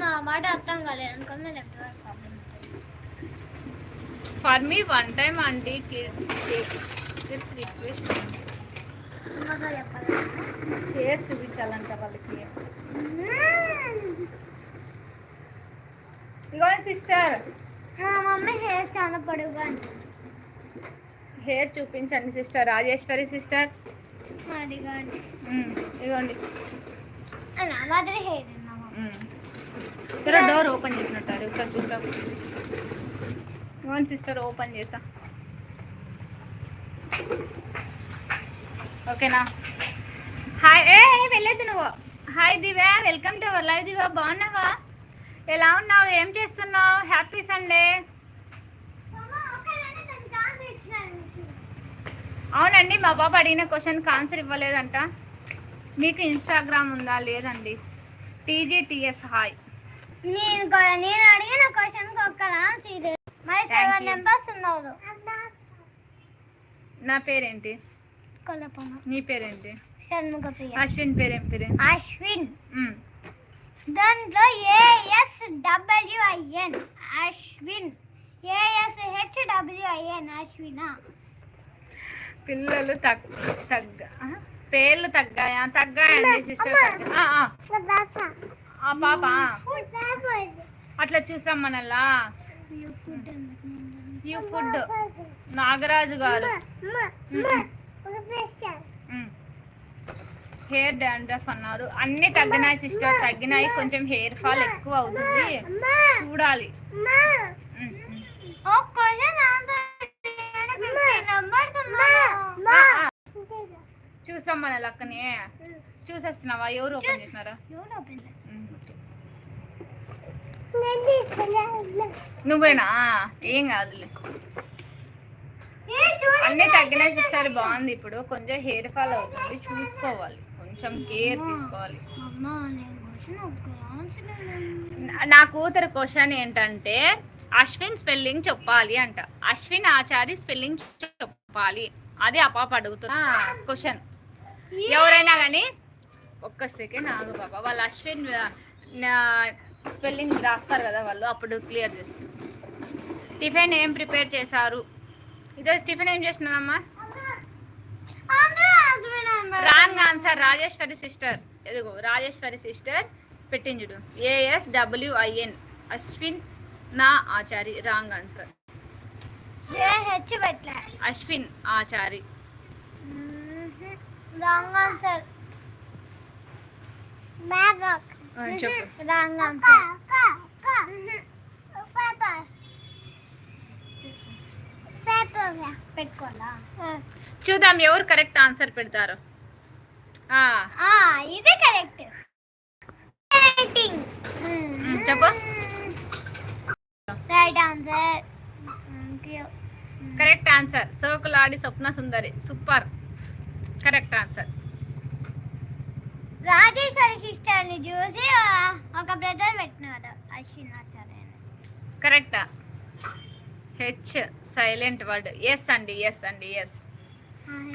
మా మాట అర్థం కాలేదు. అనుకున్నా left word problem for me one time aunty kids request hair చూపించాలంట వాళ్ళకి. ఇగో సిస్టర్. మా మమ్మీ హెయిర్ చాలా పొడుగుగా హెయిర్ చూపించండి సిస్టర్. రాజేశ్వరి సిస్టర్. అది కానీ ఇగోండి నా మాదిరి హెయిర్ నా ఇక్కడ డోర్ ఓపెన్ చేసినట్టారు ఒకసారి చూద్దాం. ఇగోండి సిస్టర్ ఓపెన్ చేసా. ఓకేనా హాయ్ ఏ వెళ్ళొద్దు నువ్వు. Hi Divya welcome to our live Divya. బాగున్నావా? ఎలా ఉన్నావు? ఏం చేస్తున్నావు? హ్యాపీ సండే అవునండి మా బాబు అడిగిన క్వశ్చన్కి ఆన్సర్ ఇవ్వలేదంట. మీకు ఇన్స్టాగ్రామ్ ఉందా? లేదండి. టీజీటీఎస్ హాయ్ నేను కొ- నేను అడిగిన క్వశ్చన్ ఒక్కలా సీరియల్ మరి సెవెన్. నెంబర్స్ ఉన్నారు నా పేరేంటి? కొలపన నీ పేరేంటి? షణ్ముఖ ప్రియ అశ్విన్ పేరేం పేరే? అశ్విన్. దాంట్లో AS WIN Ashwin. AS H WIN Ashwin. పిల్లలు తగ్ తగ్గ? పేర్లు తగ్గాయా? తగ్గాయండి సిస్టర్ ఆ పాప? అట్లా చూసాం మనల్లా? యూ ఫుడ్ నాగరాజు గారు. హెయిర్ డాండ్రఫ్ అన్నారు. అన్ని తగ్గినాయి సిస్టర్ తగ్గినాయి. కొంచెం హెయిర్ ఫాల్ ఎక్కువ అవుతుంది. చూడాలి. చూసాం మన లక్కని చూసేస్తున్నావా? ఎవరు ఓపెన్ చేసినారా. నువ్వేనా? ఏం కాదులే. అన్నీ తగ్గినాయి సిస్టర్ బాగుంది ఇప్పుడు. కొంచెం హెయిర్ ఫాల్ అవుతుంది చూసుకోవాలి. కొంచెం కేర్ తీసుకోవాలి. నా- కూతురు క్వశ్చన్ ఏంటంటే అశ్విన్ స్పెల్లింగ్ చెప్పాలి అంట. అశ్విన్ ఆచారి స్పెల్లింగ్ చెప్పాలి. అది అపాప అడుగుతున్నా అడుగుతున్న క్వశ్చన్. ఎవరైనా కానీ ఒక్క సెకండ్ ఆగు పాప వాళ్ళు అశ్విన్ స్పెల్లింగ్ రాస్తారు కదా వాళ్ళు అప్పుడు క్లియర్ చేస్తారు. టిఫిన్ ఏం ప్రిపేర్ చేశారు? ఇదే టిఫిన్ ఏం చేసినానమ్మా రాంగ్ ఆన్సర్ రాజేశ్వరి సిస్టర్. ఎదుగో రాజేశ్వరి సిస్టర్ పెట్టించుడు ఏఎస్ డబ్ల్యూఐఎన్ అశ్విన్ నా Achari wrong answer. Ashwin Achari. Wrong answer. మ్యాబక్ చెప్పు. రాంగ్ ఆన్సర్ పెట్టుకోవాలా? చూద్దాం ఎవరు కరెక్ట్ ఆన్సర్ పెడతారు. ఆ, ఆ, ఇది కరెక్ట్. చెప్పు. Right answer correct answer. సోకులాడి స్వప్న సుందరి. సూపర్. Correct answer. రాజేశ్వరి సిస్టర్ని చూసి ఒక బ్రదర్ పెట్టినాడు అశ్విన్ ఆచార్య. కరెక్టా హెచ్ సైలెంట్ వర్డ్ ఎస్ అండి ఎస్ అండి ఎస్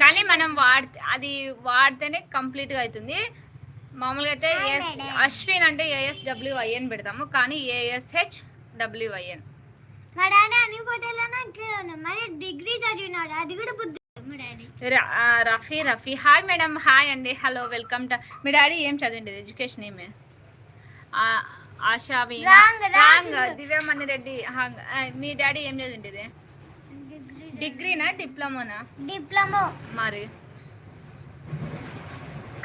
కానీ మనం వాడితే అది వాడితేనే కంప్లీట్గా అవుతుంది మామూలుగా అయితే ఎస్ అశ్విన్ అంటే ఏఎస్ డబ్ల్యూఐఎన్ పెడతాము కానీ ఏఎస్హెచ్ డబ్ల్యూఐఎన్ మా డాడీ అన్ని ఫోటోలో నాకు మరి డిగ్రీ చదివినాడు అది కూడా బుద్ధి Rafi Rafi. Hi madam hi అండి. Hello welcome to. Me daddy ఏం చదివిండేది ఎడ్యుకేషన్ ఏమే? ఆశా. రాంగ్ దివ్యమణి రెడ్డి. మీ డాడీ ఏం చదివిండేది డిగ్రీనా డిప్లొమానా? డిప్లొమా. మరి.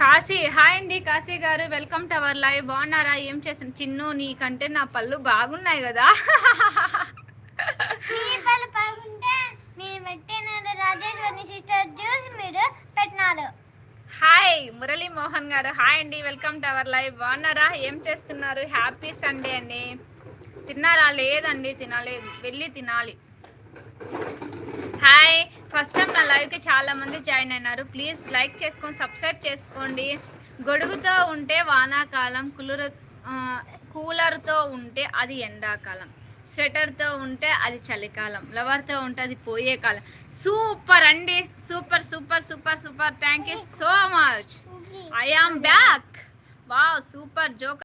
కాశీ హాయ్ అండి Kashi garu. Welcome to our live. బాగున్నారా? ఏం చేస్తాను చిన్ను నీకంటే నా పళ్ళు బాగున్నాయి కదా. రాజేశ్వరి సిస్టర్ మీరు పెట్టినారు. హాయ్ మురళీ మోహన్ గారు. హాయ్ అండి వెల్కమ్ టు అవర్ లైవ్. బాగున్నారా? ఏం చేస్తున్నారు? హ్యాపీ సండే అండి. తిన్నారా? లేదండి తినలేదు. వెళ్ళి తినాలి. హాయ్. ఫస్ట్ టైం నా లైవ్కి చాలా మంది జాయిన్ అయినారు. ప్లీజ్ లైక్ చేసుకొని సబ్స్క్రైబ్ చేసుకోండి. గొడుగుతో ఉంటే వానాకాలం కులురు కూలర్తో ఉంటే అది ఎండాకాలం. స్వెటర్తో ఉంటే అది చలికాలం లవర్తో ఉంటే అది పోయే కాలం. సూపర్ అండి. Super super super super. Thank you so much. I am back. Wow super joke.